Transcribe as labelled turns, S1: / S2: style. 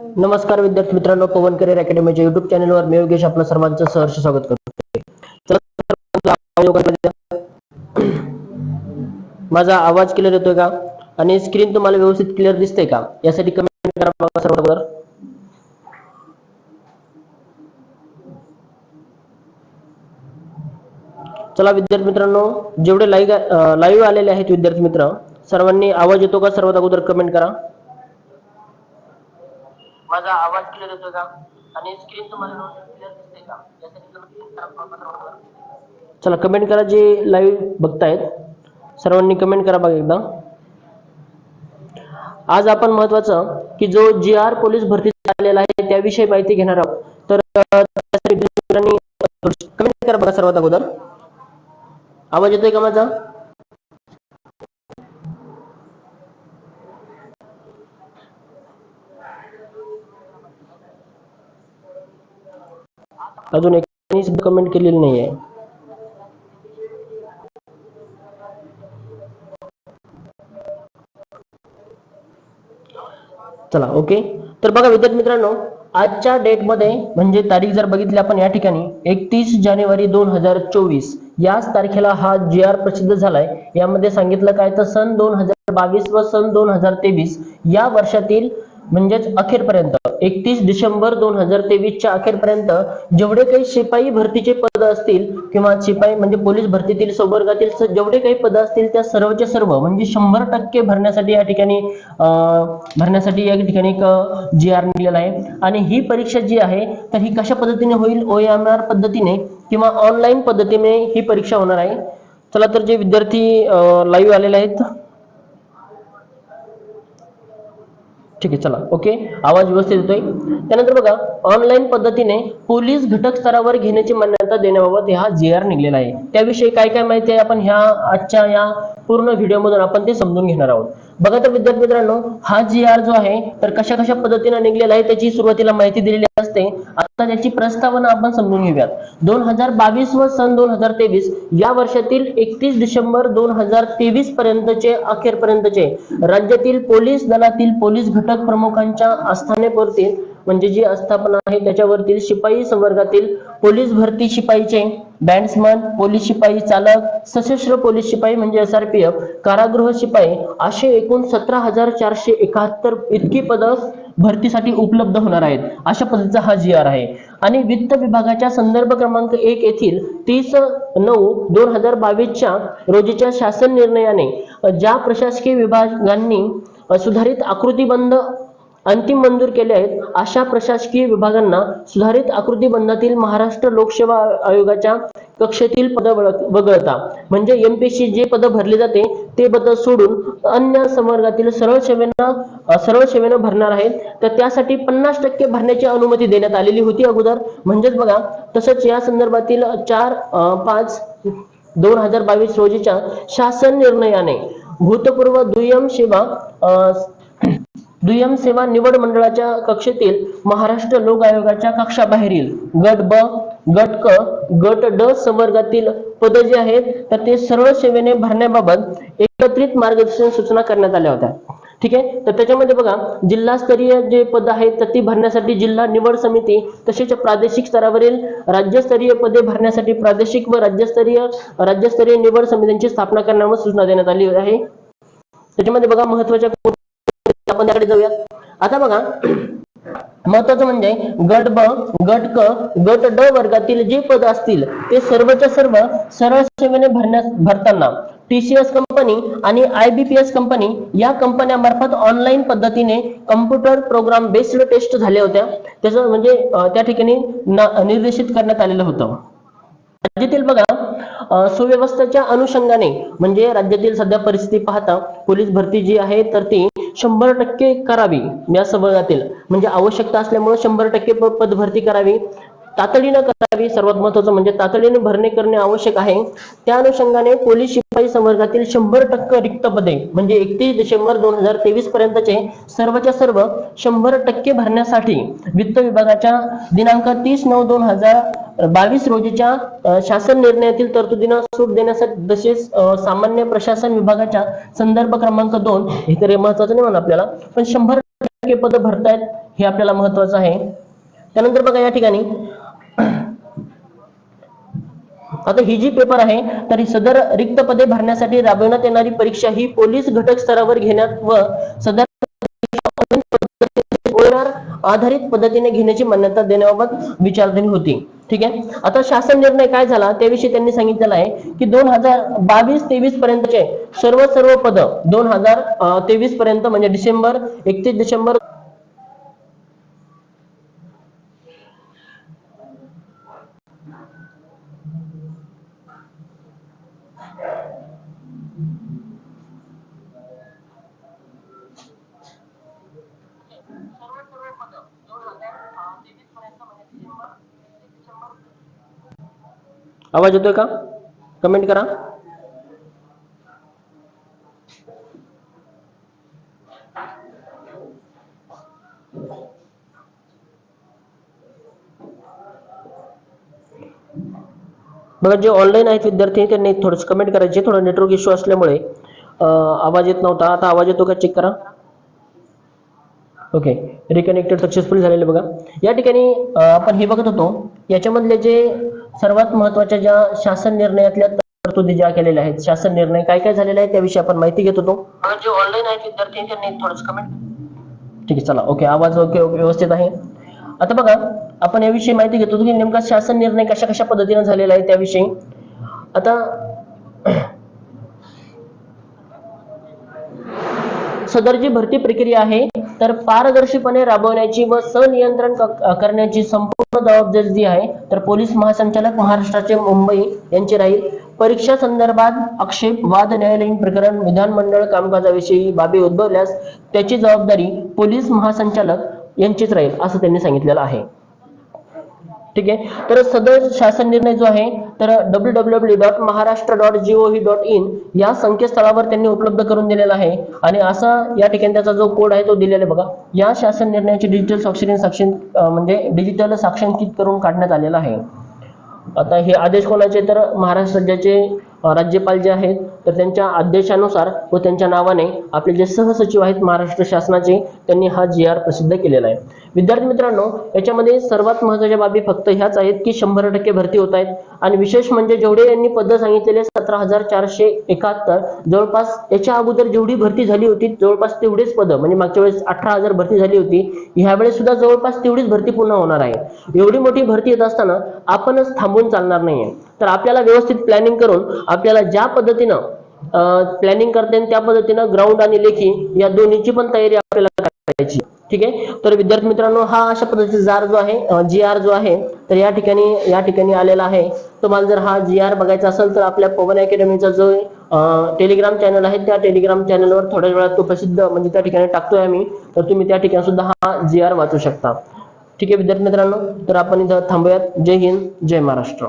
S1: नमस्कार विद्यार्थी मित्रांनो पवन करिअर अकॅडमीच्या युट्यूब चॅनलवर मी योगेश आपलं सर्वांचं सहर्ष स्वागत करतो. माझा आवाज क्लिअर येतोय का? आणि स्क्रीन तुम्हाला व्यवस्थित क्लिअर दिसते का? यासाठी कमेंट करा सर्व चला विद्यार्थी मित्रांनो जेवढे लाईव्ह लाईव्ह आलेले आहेत विद्यार्थी मित्र सर्वांनी आवाज येतो का? सर्वात अगोदर कमेंट करा. माझा आवाज क्लिअर येतोय का? आणि स्क्रीन तुम्हाला क्लिअर दिसते का? यासाठी चला कमेंट करा जे लाईव्ह बघतायत. सर्वांनी कमेंट करा बघा एकदा. आज आपण महत्वाचं की जो जी आर पोलीस भरती आलेला आहे त्याविषयी माहिती घेणार आहोत. तर कमेंट करा बघा सर्वात अगोदर. आवाज येतोय का माझा? अजून एकाने सुद्धा कमेंट केलेली नाही आहे चला ओके तर बघा विद्यार्थी मित्रांनो आजच्या डेटमध्ये म्हणजे तारीख जर बघितली आपण या ठिकाणी एकतीस जानेवारी दोन हजार चोवीस याच तारखेला हा जी आर प्रसिद्ध झालाय. यामध्ये सांगितलं काय तर सन दोन हजार बावीस व सन दोन हजार तेवीस या वर्षातील म्हणजेच अखेरपर्यंत. एकतीस डिसेंबर दोन हजार तेवीसच्या अखेरपर्यंत जेवढे काही शिपाई भरतीचे पद असतील किंवा शिपाई म्हणजे पोलीस भरतीतील संवर्गातील जेवढे काही पद असतील त्या सर्वचे सर्व म्हणजे शंभर टक्के भरण्यासाठी या ठिकाणी भरण्यासाठी या ठिकाणी एक जी आर निघलेला आहे. आणि ही परीक्षा जी आहे तर ही कशा पद्धतीने होईल? ओ एम आर पद्धतीने किंवा ऑनलाईन पद्धतीने ही परीक्षा होणार आहे? चला तर जे विद्यार्थी लाईव्ह आलेले आहेत ठीक आहे चला. ओके आवाज व्यवस्थित येतोय? त्यानंतर बघा ऑनलाईन पद्धतीने पोलीस घटक स्तरावर घेण्याची मान्यता देण्याबाबत हा जी आर निघलेला आहे. त्याविषयी काय काय माहिती आहे आपण ह्या आजच्या या पूर्ण व्हिडिओमधून आपण ते समजून घेणार आहोत. बघा तर विद्यार्थी मित्रांनो हा जी आर जो आहे तर कशा कशा पद्धतीने निघलेला आहे त्याची सुरुवातीला माहिती दिलेली असते. तर त्याची प्रस्तावना आपण समजून घेऊयात. दोन हजार बावीस व सन दोन हजार तेवीस या वर्षातील एकतीस डिसेंबर दोन हजार तेवीस पर्यंतचे अखेरपर्यंतचे राज्यातील पोलीस दलातील पोलीस घटक प्रमुखांच्या आस्थानेपुरतील म्हणजे जी आस्थापना आहे त्याच्यावरतील शिपाई संवर्गातील पोलीस भरती शिपाईचे बँड्समन पोलीस शिपाई चालक सशस्त्र पोलीस शिपाई म्हणजे एस आर पी एफ कारागृह शिपाई असे एकूण सतरा हजार चारशे एकाहत्तर इतकी पदं भरतीसाठी उपलब्ध होणार आहेत. अशा पद्धतीचा हा जी आर आहे. आणि वित्त विभागाच्या संदर्भ क्रमांक एक येथील तीस नऊ दोन हजार बावीसच्या रोजीच्या शासन निर्णयाने ज्या प्रशासकीय विभागांनी सुधारित आकृतीबंध अंतिम मंजूर केले आहेत. अशा प्रशासकीय विभागांना सुधारित आकृतीबंधातील महाराष्ट्र लोकसेवा आयोगाच्या कक्षेतील पद वगळता म्हणजे एमपीसी जे पद भरले जाते ते पद सोडून अन्य संवर्गातील सरळ सेवेनं सरळ सेवेनं भरणार आहेत. तर त्यासाठी पन्नास टक्के भरण्याची अनुमती देण्यात आलेली होती अगोदर. म्हणजेच बघा तसंच या संदर्भातील चार पाच दोन हजार बावीस रोजीच्या शासन निर्णयाने भूतपूर्व दुय्यम सेवा दुय्यम सेवा निवड मंडळाच्या कक्षेतील महाराष्ट्र लोक आयोगाच्या कक्षाबाहेरील गट ब गट क गट ड संवर्गातील पद जे आहेत तर ते सरळ सेवेने भरण्याबाबत एकत्रित मार्गदर्शन सूचना करण्यात आल्या होत्या. ठीक आहे? तर त्याच्यामध्ये बघा जिल्हास्तरीय जे पद आहेत तर ती भरण्यासाठी जिल्हा निवड समिती तसेच प्रादेशिक स्तरावरील राज्यस्तरीय पदे भरण्यासाठी प्रादेशिक व राज्यस्तरीय राज्यस्तरीय निवड समित्यांची स्थापना करण्यावर सूचना देण्यात आली आहे. त्याच्यामध्ये बघा महत्त्वाच्या आपण त्याकडे जाऊया आता बघा महत्वाचं म्हणजे गट ब गट क गट ड वर्गातील जे पद असतील ते सर्वच्या सर्व सरळ सेवेने भरण्यास भरताना टीसीएस कंपनी आणि आयबीपीएस कंपनी या कंपन्यामार्फत ऑनलाईन पद्धतीने कम्प्युटर प्रोग्राम बेस्ड टेस्ट झाल्या होत्या. त्याचं म्हणजे त्या ठिकाणी निर्देशित करण्यात आलेलं होतं. राज्यातील बघा सुव्यवस्थेच्या अनुषंगाने म्हणजे राज्यातील सध्या परिस्थिती पाहता पोलीस भरती जी आहे तर ती शंभर टक्के करावी या संवर्गातील. म्हणजे आवश्यकता असल्यामुळे शंभर टक्के पदभरती करावी. तातडीनं करावी. सर्वात महत्वाचं म्हणजे तातडीने भरणे करणे आवश्यक आहे. त्या अनुषंगाने पोलीस शिपाई संवर्गातील शंभर टक्के रिक्त पदे म्हणजे एकतीस डिसेंबर दोन हजार तेवीस पर्यंतचे सर्वच्या सर्व शंभर टक्के भरण्यासाठी वित्त विभागाच्या दिनांक तीस नऊ दोन हजार बावीस रोजीच्या शासन निर्णयातील तरतुदींना सूट देण्यासाठी तसेच सामान्य प्रशासन विभागाच्या संदर्भ क्रमांक दोन हे तरी महत्वाचं नाही म्हणा आपल्याला पण शंभर टक्के टक्के पद भरतायत हे आपल्याला महत्वाचं आहे. त्यानंतर बघा या ठिकाणी आता ही जी पेपर आहे तर ही सदर रिक्त पदे भरण्यासाठी राबविण्यात येणारी परीक्षा ही पोलीस घटक स्तरावर घेण्यात व सदर आधारित पद्धतीने घेण्याची मान्यता देण्याबाबत विचारधीन होती. ठीक आहे? आता शासन निर्णय काय झाला? त्याविषयी त्यांनी सांगितलेलं आहे की दोन हजार बावीस तेवीस पर्यंतचे सर्व सर्व पद दोन हजार तेवीस पर्यंत म्हणजे डिसेंबर एकतीस डिसेंबर आवाज येतोय का? कमेंट करा. बघा जे ऑनलाईन आहेत विद्यार्थी त्यांनी थोडंसं कमेंट करायचे थोडं नेटवर्क इश्यू असल्यामुळे आवाज येत नव्हता. आता आवाज येतो का? चेक करा. ओके रिकनेक्टेड सक्सेसफुल झालेले बघा. या ठिकाणी आपण हे बघत होतो. याच्यामधले जे सर्वात महत्त्वाच्या ज्या शासन निर्णयातल्या तरतुदी ज्या केलेल्या आहेत शासन निर्णय काय काय झालेले आहेत त्याविषयी आपण माहिती घेत होतो. जे ऑनलाईन आहेत विद्यार्थी त्यांनी थोडंसं कमेंट ठीक आहे चला. ओके आवाज ओके ओके व्यवस्थित आहे. आता बघा आपण याविषयी माहिती घेतो की नेमका शासन निर्णय कशा कशा पद्धतीने झालेला आहे त्याविषयी. आता सदर जी भरती प्रक्रिया आहे तर पारदर्शीपणे राबवण्याची व सनियंत्रण करण्याची संपूर्ण जबाबदारी जी आहे तर पोलीस महासंचालक महाराष्ट्राचे मुंबई यांची राहील. परीक्षा संदर्भात आक्षेप वाद न्यायालयीन प्रकरण विधानमंडळ कामकाजाविषयी बाबी उद्भवल्यास त्याची जबाबदारी पोलीस महासंचालक यांचीच राहील असं त्यांनी सांगितलेलं आहे. ठीक आहे? तर सदर शासन निर्णय जो आहे तर W W W dot Maharashtra dot GOV dot in या संकेतस्थळावर त्यांनी उपलब्ध करून दिलेला आहे. आणि असा या ठिकाणी त्याचा जो कोड आहे तो दिलेला आहे बघा. या शासन निर्णयाची डिजिटल साक्षरी साक्षी म्हणजे डिजिटल साक्षांकित करून काढण्यात आलेला आहे. आता हे आदेश कोणाचे? तर महाराष्ट्र राज्याचे राज्यपाल जे आहेत तर त्यांच्या आदेशानुसार व त्यांच्या नावाने आपले जे सहसचिव आहेत महाराष्ट्र शासनाचे त्यांनी हा जी आर प्रसिद्ध केलेला आहे. विद्यार्थी मित्रांनो याच्यामध्ये सर्वात महत्त्वाच्या बाबी फक्त ह्याच आहेत की शंभर टक्के भरती होत आहेत. आणि विशेष म्हणजे जेवढे यांनी पद सांगितलेले सतरा हजार चारशे एकाहत्तर जवळपास याच्या अगोदर जेवढी भरती झाली होती जवळपास तेवढेच पद म्हणजे मागच्या वेळेस अठरा हजार भरती झाली होती ह्यावेळेस सुद्धा जवळपास तेवढीच भरती पुन्हा होणार आहे. एवढी मोठी भरती येत असताना आपणच थांबून चालणार नाहीये. तर आपल्याला व्यवस्थित प्लॅनिंग करून आपल्याला ज्या पद्धतीनं प्लॅनिंग करते आणि त्या पद्धतीनं ग्राउंड आणि लेखी या दोन्हीची पण तयारी ठीक आहे? तर विद्यार्थी मित्रांनो हा अशा पद्धतीचा जार जो आहे जी आर जो आहे तर या ठिकाणी या ठिकाणी आलेला आहे. तुम्हाला जर हा जी आर बघायचा असेल तर आपल्या पवन अकॅडमीचा जो टेलिग्राम चॅनल आहे त्या टेलिग्राम चॅनलवर थोड्या वेळात तो प्रसिद्ध म्हणजे त्या ठिकाणी टाकतोय आम्ही. तर तुम्ही त्या ठिकाणी सुद्धा हा जी आर वाचू शकता. ठीक आहे विद्यार्थी मित्रांनो? तर आपण इथं थांबूयात. जय हिंद जय महाराष्ट्र.